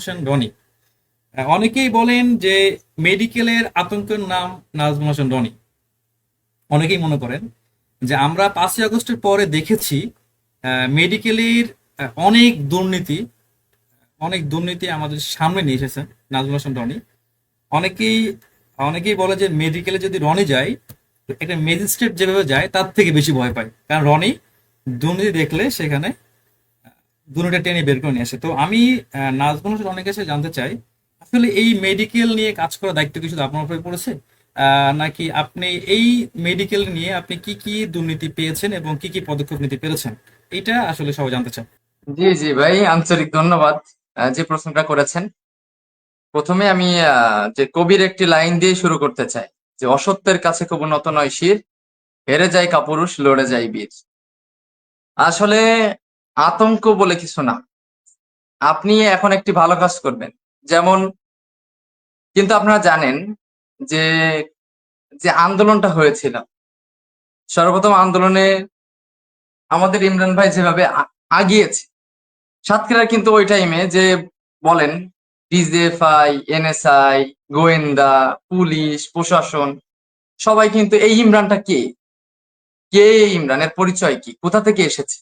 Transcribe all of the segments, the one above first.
হোসেন রনি অনেকেই বলেন যে মেডিকেলের আতঙ্কের নাম নাজমুল হোসেন রনি অনেকেই মনে করেন যে আমরা পাঁচই আগস্টের পরে দেখেছি মেডিকেলের অনেক দুর্নীতি অনেক দুর্নীতি আমাদের সামনে নিয়ে এসেছেন নাজমুল হোসেন রনি অনেকেই অনেকেই বলে যে মেডিকেলে যদি রনি যায়, একটা ম্যাজিস্ট্রেট যেভাবে যায়, তার থেকে বেশি ভয় পায়। কারণ রনি দুর্নীতি দেখলে সেখানে দুর্নীতিটা টেনে বের করে নিয়ে আসে। তো আমি নাজমুল হোসেন অনেক কাছে জানতে চাই, আসলে এই মেডিকেল নিয়ে কাজ করার দায়িত্ব কি শুধু আপনার উপরে পড়েছে? নাকি আপনি এই মেডিকেল নিয়ে আপনি কি কি দুর্নীতি পেয়েছেন এবং কি কি পদক্ষেপ নিতে পেরেছেন? এটা আসলে সবাই জানতে চান জি জি ভাই, আন্তরিক ধন্যবাদ যে প্রশ্নটা করেছেন। প্রথমে আমি যে কবির একটি লাইন দিয়ে শুরু করতে চাই, যে অসত্যের কাছে খুব নত নয় শির, হেরে যায় কাপুরুষ, লড়ে যায় বীর। আসলে আতঙ্ক বলে কিছু না। আপনি এখন একটি ভালো কাজ করবেন। যেমন, কিন্তু আপনারা জানেন যে যে আন্দোলনটা হয়েছিল, সর্বপ্রথম আন্দোলনে আমাদের ইমরান ভাই যেভাবে আগিয়েছে, সাতক্ষীরার কিন্তু ওই টাইমে যে বলেন, ডিজিএফআই, এনএসআই, গোয়েন্দা, পুলিশ, প্রশাসন, সবাই কিন্তু এই ইমরানটা কে? কে ইমরানের পরিচয় কি? কোথা থেকে এসেছে?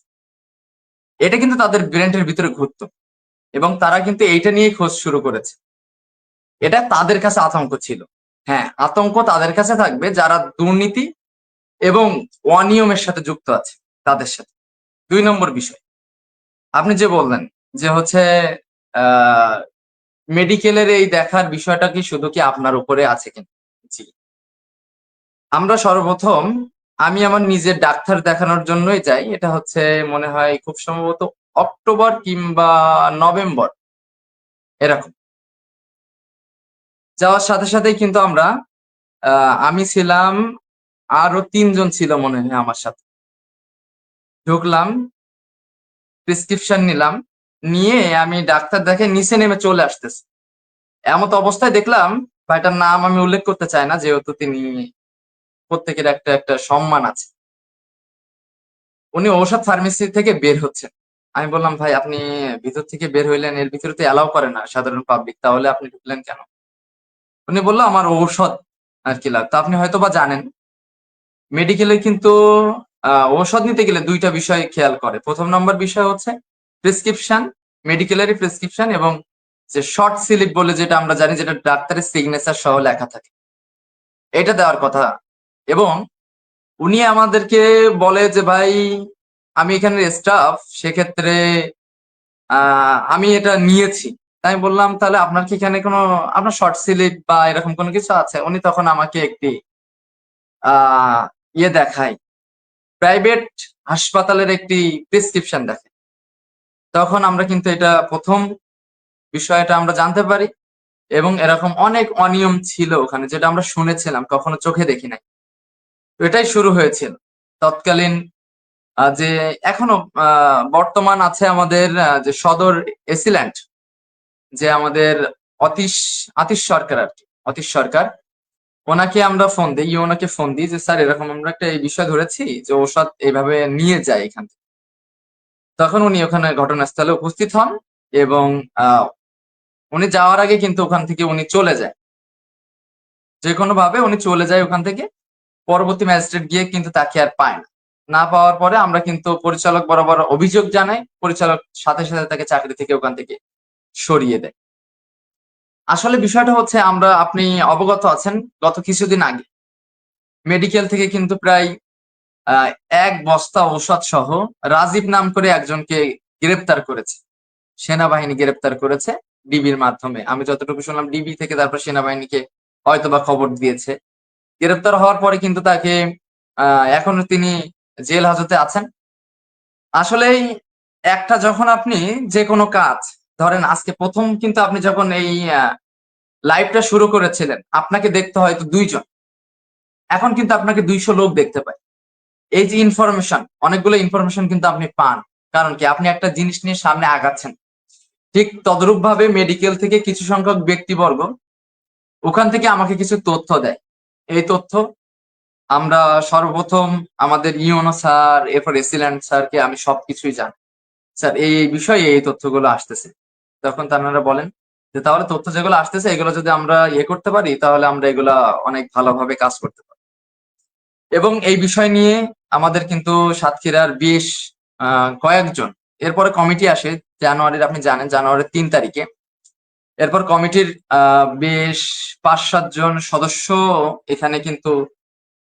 এটা কিন্তু তাদের ব্রেন্টের ভিতরে ঘুরতো। এবং তারা কিন্তু এইটা নিয়ে খোঁজ শুরু করেছে। এটা তাদের কাছে আতঙ্ক ছিল। হ্যাঁ আতঙ্ক তাদের কাছে থাকবে যারা দুর্নীতি এবং অনিয়মের সাথে যুক্ত আছে তাদের সাথে। দুই নম্বর বিষয়। আপনি যে বললেন যে হচ্ছে মেডিকেলের এই দেখার বিষয়টা কি শুধু কি আপনার উপরে আছে কিনা? জি। আমরা সর্বপ্রথম আমি আমার নিজের ডাক্তার দেখানোর জন্যই যাই। এটা হচ্ছে মনে হয় খুব সম্ভবত অক্টোবর কিংবা নভেম্বর। এরকম। যাওয়ার সাথে সাথেই কিন্তু আমরা আমি ছিলাম, আরও তিনজন ছিল মনে হয় আমার সাথে। ঢুকলাম প্রেসক্রিপশন নিলাম, নিয়ে আমি ডাক্তার দেখে নিচে নেমে চলে আসতেছে। এমত অবস্থায় দেখলাম, ভাইটার নাম আমি উল্লেখ করতে চাই না, যেহেতু তিনি প্রত্যেকের একটা একটা সম্মান আছে। উনি ঔষধ ফার্মেসি থেকে বের হচ্ছেন। আমি বললাম, ভাই, আপনি ভিতর থেকে বের হইলেন, এর ভিতরে তো অ্যালাউ করে না সাধারণ পাবলিক তাহলে আপনি ঢুকলেন কেন? উনি বলল, আমার ঔষধ আর কি লাগতো আপনি হয়তো বা জানেন মেডিকেলে কিন্তু ঔষধ নিতে গেলে দুইটা বিষয় খেয়াল করে। প্রথম নম্বর বিষয় হচ্ছে প্রেসক্রিপশন মেডিকেলের প্রেসক্রিপশন এবং যে শর্ট স্লিপ বলে যেটা আমরা জানি, যেটা ডাক্তারের সিগনেচার সহ লেখা থাকে। এটা দেওয়ার কথা এবং উনি আমাদেরকে বলে যে, ভাই, আমি এখানের স্টাফ সেক্ষেত্রে আমি এটা নিয়েছি। তাই বললাম, তাহলে আপনার কি এখানে কোনো, আপনার শর্ট স্লিপ বা এরকম কোনো কিছু আছে? উনি তখন আমাকে একটি ইয়ে দেখায়। প্রাইভেট হাসপাতালের একটি প্রেসক্রিপশন দেখে তখন আমরা কিন্তু এটা প্রথম বিষয়টা আমরা জানতে পারি এবং এরকম অনেক অনিয়ম ছিল ওখানে, যেটা আমরা শুনেছিলাম, কখনো চোখে দেখি নাই। এটাই শুরু হয়েছিল। তৎকালীন যে এখনও বর্তমান আছে আমাদের যে সদর এসিল্যান্ড, যে আমাদের অতীশ, আতিশ সরকার আর কি, অতীশ সরকার। ওনাকে আমরা ফোন দিই ওনাকে ফোন দিই যে, স্যার, এরকম আমরা একটা এই বিষয় ধরেছি যে ঔষধ এইভাবে নিয়ে যায় এখান থেকে। তখন উনি ওখানে ঘটনাস্থলে উপস্থিত হন এবং উনি যাওয়ার আগে কিন্তু ওখান থেকে উনি চলে যায়। যে কোনো ভাবে উনি চলে যায় ওখান থেকে। পরবর্তী ম্যাজিস্ট্রেট গিয়ে কিন্তু তাকে আর পায় না। না পাওয়ার পরে আমরা কিন্তু পরিচালক বরাবর অভিযোগ জানাই, পরিচালক সাথে সাথে তাকে চাকরি থেকে ওখান থেকে সরিয়ে দেয়। আসলে বিষয়টা হচ্ছে আমরা, আপনি অবগত আছেন, গত কিছুদিন আগে মেডিকেল থেকে কিন্তু প্রায় এক বস্তা ঔষধ সহ রাজীব নাম করে একজনকে গ্রেপ্তার করেছে। সেনাবাহিনী গ্রেপ্তার করেছে ডিবির মাধ্যমে। আমি যতটুকু শুনলাম ডিবি থেকে তারপর সেনাবাহিনীকে হয়তোবা খবর দিয়েছে। গ্রেপ্তার হওয়ার পরে কিন্তু তাকে এখনও তিনি জেল হাজতে আছেন। আসলেই একটা যখন আপনি যে কোনো কাজ, ধরেন আজকে প্রথম কিন্তু আপনি যখন এই লাইভটা শুরু করেছিলেন, আপনাকে দেখতে হয়তো দুইজন। এখন কিন্তু আপনাকে দুইশো লোক দেখতে পায়। এই যে ইনফরমেশন অনেকগুলো ইনফরমেশন কিন্তু আপনি পান। কারণ কি? আপনি একটা জিনিস নিয়ে সামনে আগাচ্ছেন। ঠিক তদ্রূপ ভাবে মেডিকেল থেকে কিছু সংখ্যক ব্যক্তিবর্গ ওখান থেকে আমাকে কিছু তথ্য দেয়। এই তথ্য। আমরা সর্বপ্রথম আমাদের ইউনো স্যার, এরপর এসিল্যান্ড স্যারকে আমি সবকিছুই জানি। স্যার, এই বিষয়ে এই তথ্যগুলো আসতেছে। তখন তারা বলেন যে, তাহলে তথ্য যেগুলো আসতেছে, এগুলো যদি আমরা ইয়ে করতে পারি, তাহলে আমরা এগুলা অনেক ভালোভাবে কাজ করতে পারি এবং এই বিষয় নিয়ে আমাদের কিন্তু সাতক্ষীরার বেশ কয়েকজন, এরপরে কমিটি আসে জানুয়ারির, আপনি জানেন জানুয়ারির তিন তারিখে। এরপর কমিটির বেশ পাঁচ সাতজন সদস্য এখানে কিন্তু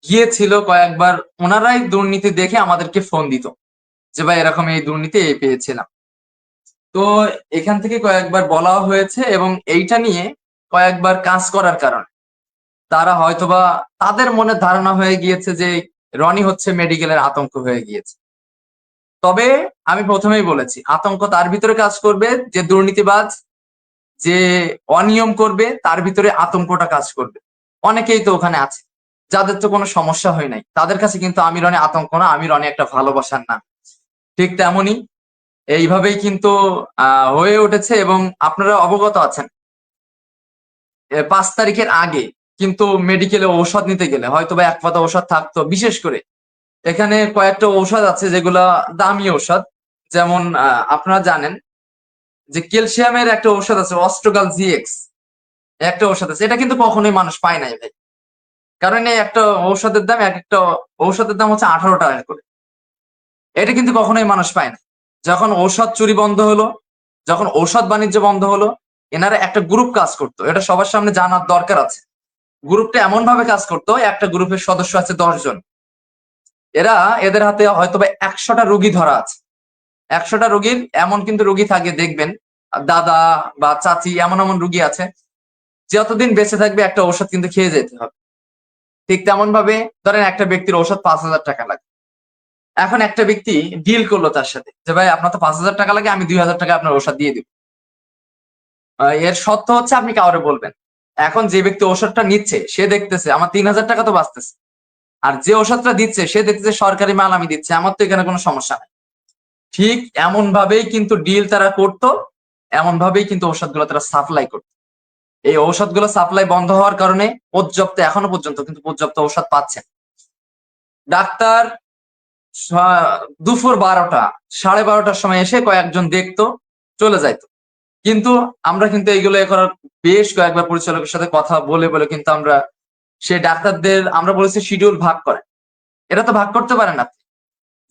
গিয়েছিল। কয়েকবার ওনারাই দুর্নীতি দেখে আমাদেরকে ফোন দিত যে, ভাই, এরকম এই দুর্নীতি পেয়েছিলাম। তো এখান থেকে কয়েকবার বলা হয়েছে এবং এইটা নিয়ে কয়েকবার কাজ করার কারণে তারা হয়তোবা তাদের মনে ধারণা হয়ে গিয়েছে যে, রনি হচ্ছে মেডিকেলের আতঙ্ক হয়ে গিয়েছে। তবে আমি প্রথমেই বলেছি, আতঙ্ক তার ভিতরে কাজ করবে যে, দুর্নীতিবাজ যে অনিয়ম করবে, তার ভিতরে আতঙ্কটা কাজ করবে। অনেকেই তো ওখানে আছে, যাদের তো কোনো সমস্যা হয় নাই। তাদের কাছে কিন্তু আমির অনেক আতঙ্ক না আমির রনে একটা ভালোবাসার নাম। ঠিক তেমনই এইভাবেই কিন্তু হয়ে উঠেছে এবং আপনারা অবগত আছেন। পাঁচ তারিখের আগে কিন্তু মেডিকেলে ঔষধ নিতে গেলে, হয়তো বা এক পাতা ঔষধ থাকতো। বিশেষ করে এখানে কয়েকটা ঔষধ আছে যেগুলা দামি ঔষধ। যেমন আপনারা জানেন যে ক্যালসিয়ামের একটা ঔষধ আছে, অস্ট্রোগাল জিএক্স। একটা ঔষধ আছে। এটা কিন্তু কখনোই মানুষ পায় নাই ভাই। কারণ এই একটা ঔষধের দাম, এক একটা ঔষধের দাম হচ্ছে আঠারো টাকা করে। এটা কিন্তু কখনোই মানুষ পায় না। যখন ঔষধ চুরি বন্ধ হলো, যখন ঔষধ বাণিজ্য বন্ধ হলো, এনারা একটা গ্রুপ কাজ করতো। এটা সবার সামনে জানার দরকার আছে। গ্রুপটা এমন ভাবে কাজ করতো, একটা গ্রুপের সদস্য আছে দশজন এরা, এদের হাতে হয়তো বা একশোটা রুগী ধরা আছে। একশোটা রুগীর, এমন কিন্তু রুগী থাকে, দেখবেন। দাদা বা চাচি এমন এমন রুগী আছে, যতদিন বেঁচে থাকবে একটা ঔষধ কিন্তু খেয়ে যেতে হবে। ঠিক তেমন ভাবে ধরেন একটা ব্যক্তির ঔষধ পাঁচ হাজার টাকা লাগে। এখন একটা ব্যক্তি ডিল করল তার সাথে, যে ভাই আপনার তো পাঁচ হাজার টাকা লাগে, আমি দুই হাজার টাকা আপনার ঔষধ দিয়ে দিব। এর সত্য হচ্ছে আপনি কাউরে বলবেন। এখন যে ব্যক্তি ঔষধটা নিচ্ছে, সে দেখতেছে, আমার তিন হাজার টাকা তো বাঁচতেছে। আর যে ওষুধটা দিচ্ছে, সে দেখতেছে সরকারি মাল আমি দিচ্ছি, আমার তো এখানে কোনো সমস্যা নাই। ঠিক এমন ভাবেই কিন্তু ডিল তারা করতো এমন ভাবেই কিন্তু ঔষধগুলো তারা সাপ্লাই করতো। এই ঔষধগুলো সাপ্লাই বন্ধ হওয়ার কারণে পর্যাপ্ত, এখনও পর্যন্ত কিন্তু পর্যাপ্ত ঔষধ পাচ্ছেন ডাক্তার দুপুর বারোটা, সাড়ে বারোটার সময় এসে কয়েকজন দেখতো, চলে যাইত। কিন্তু আমরা কিন্তু এইগুলো করার বেশ কয়েকবার পরিচালকের সাথে কথা বলে বলে কিন্তু আমরা সে ডাক্তারদের, আমরা বলেছি শিডিউল ভাগ করে। এটা তো ভাগ করতে পারেন আপনি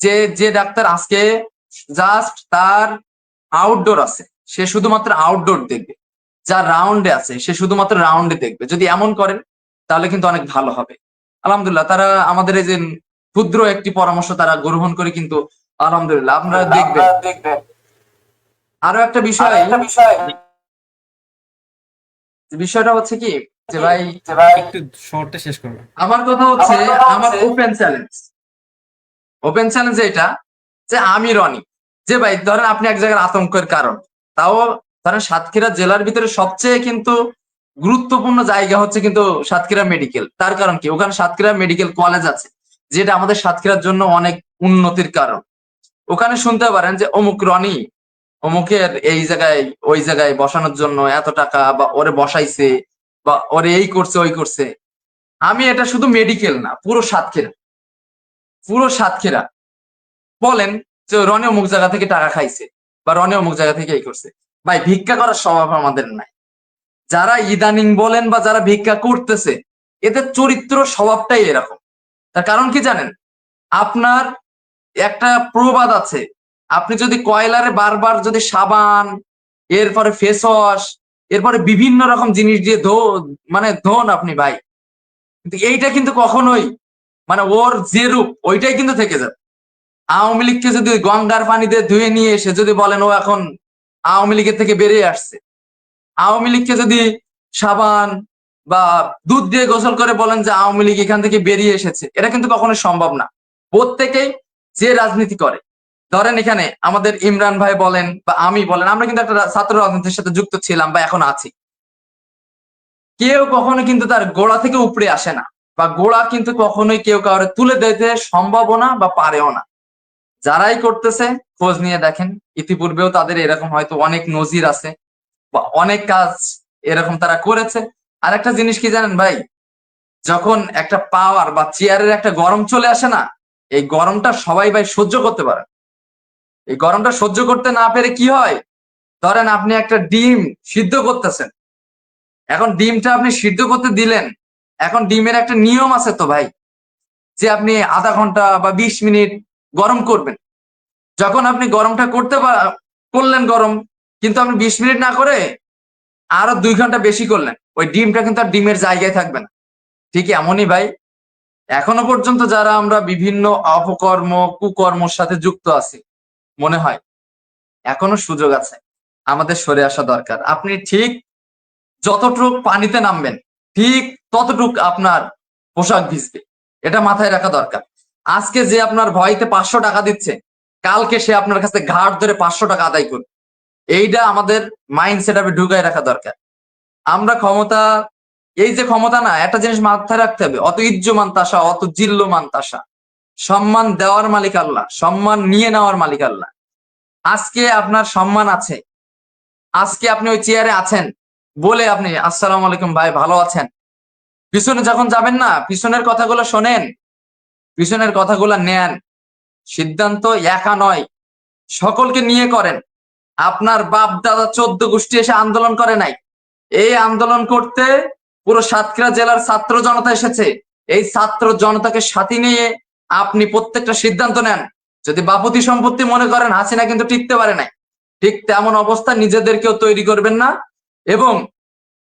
যে যে ডাক্তার আজকে জাস্ট তার আউটডোর আছে। সে শুধুমাত্র আউটডোর দেখবে। যা রাউন্ডে আছে সে শুধুমাত্র রাউন্ডে দেখবে। যদি এমন করেন তাহলে কিন্তু অনেক ভালো হবে। আলহামদুলিল্লাহ তারা আমাদের এই যে ক্ষুদ্র একটি পরামর্শ তারা গ্রহণ করে কিন্তু আলহামদুলিল্লাহ আপনারা দেখবেন। আরও একটা বিষয় বিষয়টা হচ্ছে কি যে ভাই একটু শর্টে শেষ করবে আমার কথা হচ্ছে আমার ওপেন চ্যালেঞ্জ ওপেন চ্যালেঞ্জ এটা যে আমি রনি। যে ভাই, ধরেন আপনি এক জায়গার আতঙ্কের কারণ। তাও ধরেন সাতক্ষীরা জেলার ভিতরে সবচেয়ে কিন্তু গুরুত্বপূর্ণ জায়গা হচ্ছে কিন্তু সাতক্ষীরা মেডিকেল। তার কারণ কি? ওখানে সাতক্ষীরা মেডিকেল কলেজ আছে, যেটা আমাদের সাতক্ষীরার জন্য অনেক উন্নতির কারণ। ওখানে শুনতে পারেন যে অমুক রনি, অমুকের এই জায়গায়, ওই জায়গায় বসানোর জন্য এত টাকা বা ওরে বসাইছে বা ওরে এই করছে, ওই করছে। আমি এটা শুধু মেডিকেল না, পুরো সাতক্ষীরা। পুরো সাতক্ষীরা। বলেন যে রনি অমুক জায়গা থেকে টাকা খাইছে বা রনি অমুক জায়গা থেকে এই করছে। ভাই, ভিক্ষা করার স্বভাব আমাদের নাই। যারা ইদানিং বলেন বা যারা ভিক্ষা করতেছে, এদের চরিত্র স্বভাবটাই এরকম। তার কারণ কি জানেন? আপনার একটা প্রবাদ আছে। আপনি যদি কয়লারে বারবার যদি সাবান, এরপরে ফেস ওয়াশ এরপরে বিভিন্ন রকম জিনিস দিয়ে ধো মানে ধোন আপনি ভাই। কিন্তু এইটা কিন্তু কখনোই মানে ওর যে রূপ, ওইটাই কিন্তু থেকে যাবে। আওয়ামী লীগকে যদি গঙ্গার পানি দিয়ে ধুয়ে নিয়ে এসে যদি বলেন, ও এখন আওয়ামী লীগের থেকে বেরিয়ে আসছে। আওয়ামী লীগকে যদি সাবান বা দুধ দিয়ে গোসল করে বলেন যে, আওয়ামী লীগ এখান থেকে বেরিয়ে এসেছে, এটা কিন্তু কখনো সম্ভব না। প্রত্যেকেই যে রাজনীতি করে, ধরেন এখানে আমাদের ইমরান ভাই বলেন বা আমি বলেন, আমরা কিন্তু একটা ছাত্র রাজনীতির সাথে যুক্ত ছিলাম বা এখন আছি। কেউ কখনো কিন্তু তার গোড়া থেকে উপরে আসে না বা গোড়া কিন্তু কখনোই কেউ কাউরে তুলে দিতে সম্ভবও না বা পারেও না। যারাই করতেছে, খোঁজ নিয়ে দেখেন। ইতিপূর্বেও তাদের এরকম হয়তো অনেক নজির আছে বা অনেক কাজ এরকম তারা করেছে। আর একটা জিনিস কি জানেন ভাই? যখন একটা পাওয়ার বা চেয়ারের একটা গরম চলে আসে না, এই গরমটা সবাই ভাই সহ্য করতে পারে এই গরমটা সহ্য করতে না পেরে কি হয়? ধরেন আপনি একটা ডিম সিদ্ধ করতেছেন। এখন ডিমটা আপনি সিদ্ধ করতে দিলেন। এখন ডিমের একটা নিয়ম আছে তো ভাই, যে আপনি আধা ঘণ্টা বা বিশ মিনিট গরম করবেন। যখন আপনি গরমটা করতে করলেন গরম, কিন্তু আপনি বিশ মিনিট না করে আরও দুই ঘণ্টা বেশি করলেন, ওই ডিমটা কিন্তু আর ডিমের জায়গায় থাকবে না। ঠিক এমনই ভাই। এখনও পর্যন্ত যারা আমরা বিভিন্ন অপকর্ম, কুকর্মর সাথে যুক্ত আছি, মনে হয় এখনও সুযোগ আছে, আমাদের সরে আসা দরকার। আপনি ঠিক যতটুক পানিতে নামবেন, ঠিক ততটুক আপনার পোশাক ভিজবে, এটা মাথায় রাখা দরকার। আজকে যে আপনার ভয়তে পাঁচশো টাকা দিচ্ছে, কালকে সে আপনার কাছে ঘাট ধরে পাঁচশো টাকা আদায় করবে। এইটা আমাদের মাইন্ড সেট আপে ঢুকাই রাখা দরকার। আমরা ক্ষমতা, এই যে ক্ষমতা না, একটা জিনিস মাথায় রাখতে হবে, অত ইজ্জমান তাসা, অত জিল্লমান তাসা। সম্মান দেওয়ার মালিক আল্লাহ, সম্মান নিয়ে নেওয়ার মালিক আল্লাহ। আজকে আপনার সম্মান আছে। আজকে আপনি ওই চেয়ারে আছেন। বলে আপনি, আসসালামু আলাইকুম ভাই, ভালো আছেন? পিছনে যখন যাবেন না, পিছনের কথাগুলো শোনেন। পিছনের কথাগুলো নেন সিদ্ধান্ত একা নয়। সকলকে নিয়ে করেন। আপনার বাপ দাদা চোদ্দ গোষ্ঠী এসে আন্দোলন করে নাই। এই আন্দোলন করতে পুরো সাতক্ষীরা জেলার ছাত্র জনতা এসেছে। এই ছাত্র জনতাকে সাথে নিয়ে আপনি প্রত্যেকটা সিদ্ধান্ত নেন। যদি বাপতি সম্পত্তি মনে করেন, হাসিনা কিন্তু টিকতে পারে নাই। ঠিক তেমন অবস্থা নিজেদেরকেও তৈরি করবেন না। এবং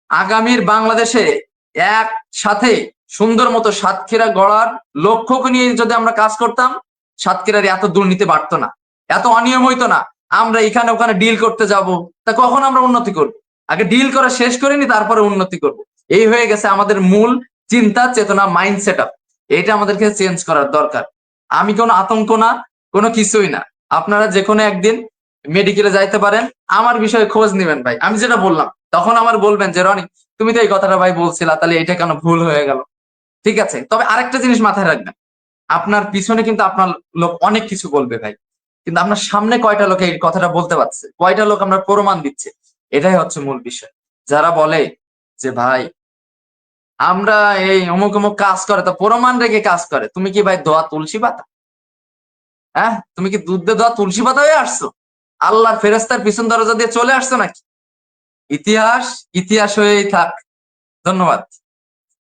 আগামীর বাংলাদেশে একসাথে সুন্দর মতো সাতক্ষীরা গড়ার লক্ষ্যকে নিয়ে যদি আমরা কাজ করতাম, সাতক্ষীরার এত দুর্নীতি বাড়তো না, এত অনিয়ম হইতো না। আমরা এখানে ওখানে ডিল করতে যাব, তা কখন আমরা উন্নতি করব? আগে ডিল করা শেষ করিনি, তারপরে উন্নতি করব। এই হয়ে গেছে আমাদের মূল চিন্তা, চেতনা মাইন্ড সেট আপ এটা আমাদেরকে চেঞ্জ করার দরকার। আমি কোনো আতঙ্ক না, কোনো কিছুই না। আপনারা যে কোনো একদিন মেডিকেলে যাইতে পারেন। আমার বিষয়ে খোঁজ নেবেন ভাই। আমি যেটা বললাম, তখন আমার বলবেন যে, রনি, তুমি তো এই কথাটা ভাই বলছিলা, তাহলে এটা কেন ভুল হয়ে গেল? ঠিক আছে? তবে আরেকটা জিনিস মাথায় রাখবেন। আপনার পিছনে কিন্তু আপনার লোক অনেক কিছু বলবে ভাই। কিন্তু আপনার সামনে কয়টা লোক এই কথাটা বলতে পারছে? কয়টা লোক আমরা প্রমাণ দিচ্ছে? এটাই হচ্ছে মূল বিষয়। যারা বলে যে, ভাই, আমরা এই অমুক অমুক কাজ করে, তো প্রমাণ রেখে কাজ করে। তুমি কি ভাই দোয়া তুলসী পাতা হ্যাঁ? তুমি কি দুধ দিয়ে তুলসী পাতা হয়ে আসছো? আল্লাহর ফেরেস্তার পিছন দরজা দিয়ে চলে আসছো নাকি? ইতিহাস ইতিহাস হয়েই থাক। ধন্যবাদ।